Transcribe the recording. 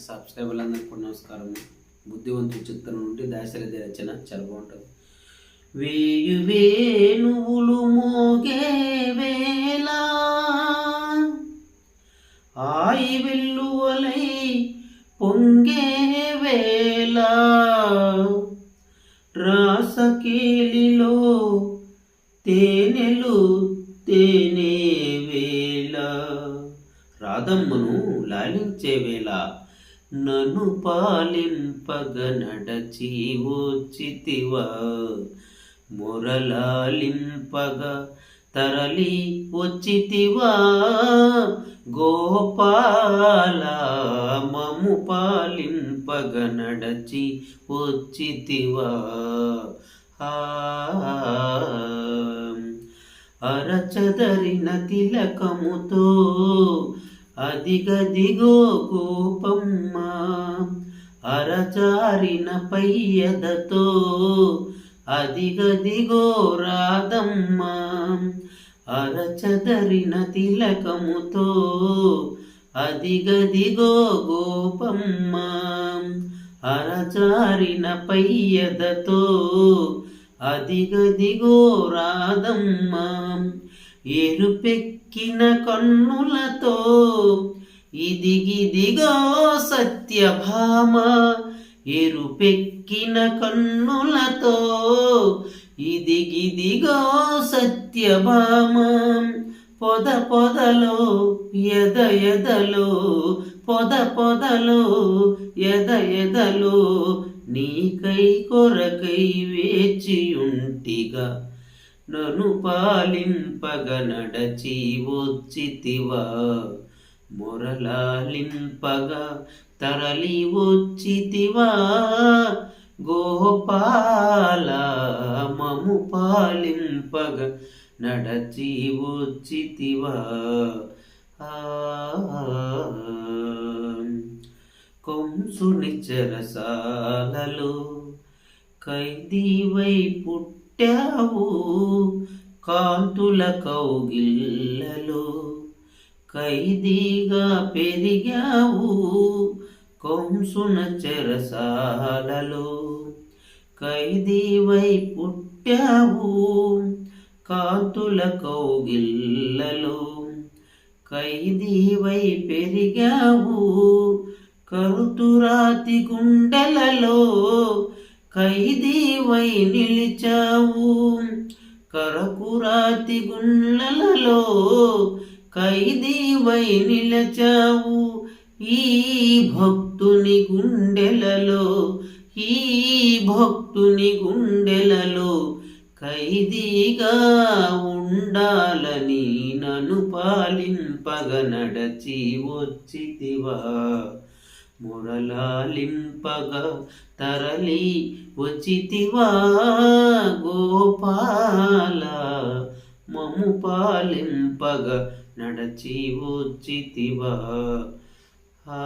సబ్స్క్రైబర్లందరికీ కూడా నమస్కారం. బుద్ధివంతు చిత్రం నుండి దాశరథి రచన చాలా బాగుంటుంది. వేయు వేణువులు మోగే వేళ ఆయి వెల్లువలై పొంగే వేళ. రాసకేలిలో తేనెలు తేనే వేళ రాధమ్మను లాలించే వేళ. నను పాలింపగ నడచి వచ్చితివా మొరలాలింపగ తరలి వచ్చితివా. గోపాల మము పాలింపగ నడచి వచ్చితివా అరచదరిన తిలకముతో అదిగ దిగో కోపమ్మ అరచారిన పయ్యదతో. అదిగ దిగో రాధమ్మ అరచదరిన తిలకముతో. అదిగ దిగో గోపమ్మ అరచారిన పయ్యదతో. అదిగ దిగో రాధమ్మ కిన కన్నులతో ఇదిగిదిగో సత్యభామ ఎరుపెక్కిన కన్నులతో ఇదిగిదిగో సత్యభామ. పొద పొదలో ఎద ఎదలో పొద పొదలో ఎద ఎదలో నీకై కొరకై వేచియుంటిగా నను పాలింపగ నడచి వచ్చితివా? మొరలాలింపగా తరలి వచ్చితివా? గోపాల మము పాలింపగ నడచి వచ్చితివా? ఆ కంసుని చెరసాలలో ఖైదీవై పుట్టావు కాంతుల కౌగిళ్ళలో. ఖైదీగా పెరిగావు కంసున చెరసాలలో. ఖైదీవై పుట్టావు కాంతుల కౌగిళ్ళలో. ఖైదీవై పెరిగావు కరుతురాతి గుండెలలో. ఖైదీవై నిలిచావు. కరకురాతి గుండ్లలో ఖైదీవై నిలచావు. ఈ భక్తుని గుండెలలో ఈ భక్తుని గుండెలలో ఖైదీగా ఉండాలని నన్ను పాలింపగ నడచి వచ్చితివా. మురళాలింపగ తరలి వచ్చితివా గోపాల? మము పాలింపగ నడచి వచ్చితివా? ఆ